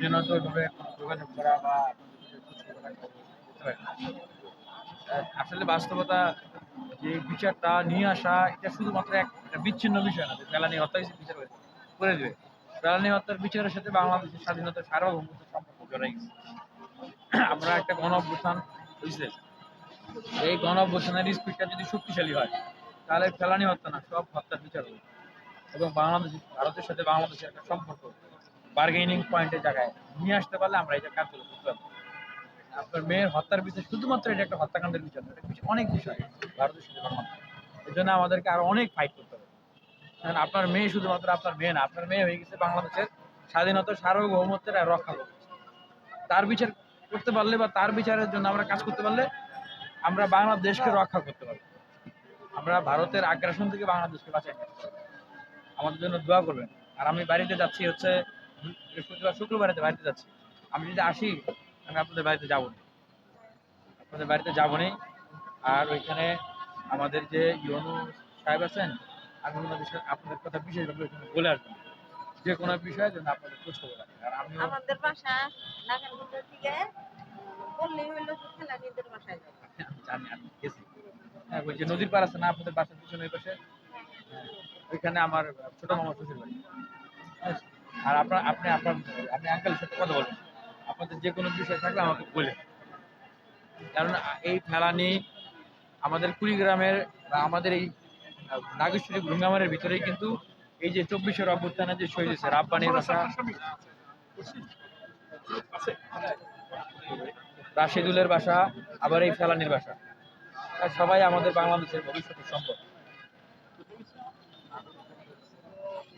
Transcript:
প্রতিনিয়ত এভাবে যোগাযোগ করা বা আসলে বাস্তবতা, যে বিচারটা নিয়ে আসা, এটা শুধুমাত্র এক একটা বিচ্ছিন্ন বিষয় না ফেলানি হত্যা বিচার করে দেবে। ফেলানি হত্যার বিচারের সাথে বাংলাদেশের স্বাধীনতার সার্বভৌমত্ব সম্পর্ক জড়াই গেছে। আমরা একটা গণ অভ্যুত্থান হয়েছে এই গণ অভ্যুত্থানের স্পিডটা যদি শক্তিশালী হয়, তাহলে ফেলানি হত্যা না, সব হত্যার বিচার হবে। এবং বাংলাদেশ, ভারতের সাথে বাংলাদেশের একটা সম্পর্ক বার্গেনিং পয়েন্টের জায়গায় নিয়ে আসতে পারলে আমরা এটা কার্যকর করতে পারব। আপনার মেয়ের হত্যার বিচার শুধুমাত্র এটা একটা হত্যাকাণ্ডের বিচার এটা কিছু অনেক বিষয় ভারতের বাংলাদেশ এই জন্য আমাদেরকে আরও অনেক ফাইট করতে হবে। কারণ আপনার মেয়ে শুধুমাত্র আপনার মেয়ে না, আপনার মেয়ে হয়ে গেছে বাংলাদেশের স্বাধীনতা সার্বভৌমত্বের রক্ষা করবে। তার বিচার করতে পারলে বা তার বিচারের জন্য আমরা কাজ করতে পারলে আমরা বাংলাদেশকে রক্ষা করতে পারব। আমরা ভারতের আগ্রাসন থেকে বাংলাদেশকে পারব। আমাদের জন্য দোয়া করবেন। আর আমি বাড়িতে যাচ্ছি হচ্ছে বৃহস্পতিবার শুক্রবারেতে বাড়িতে যাচ্ছি। আমি যদি আসি আমি আপনাদের বাড়িতে যাব না। আপনাদের বাড়িতে যাব না আর ওইখানে আমাদের যে ইয়নু সাহেব আছেন আমি ওনাদের সাথে আপনাদের কথা বিশেষভাবে ওইখানে বলে আসবেন যে কোনো বিষয়ে যেন আপনাদের খোঁজ খবর রাখেন আর আমিও আমাদের বাসা নাগানগুন্ডা থেকে বললেই হইল যে ফেলানিদের বাসায় আমি জানি আমি গেছি। হ্যাঁ ওই যে নদীর পার আছে না আপনাদের বাসার পিছনে ওই পাশে? হ্যাঁ, ওইখানে আমার ছোট মামা শ্বশুর বাড়ি হ্যাঁ, আর আপনার আপনি আপনার আপনি আঙ্কেলের সাথে কথা বলবেন আপনাদের যে কোনো বিষয় থাকলে আমাকে বলে কারণ এই ফেলানি আমাদের কুড়িগ্রামের বা আমাদের এই নাগেশ্বরী ভৃঙ্গামারের ভিতরেই কিন্তু এই যে চব্বিশের অভ্যুত্থানে যে শহীদ হয়েছে রাব্বানির বাসা রাশেদুলের বাসা আবার এই ফেলানির বাসা সবাই আমাদের বাংলাদেশের ভবিষ্যতের সম্পদ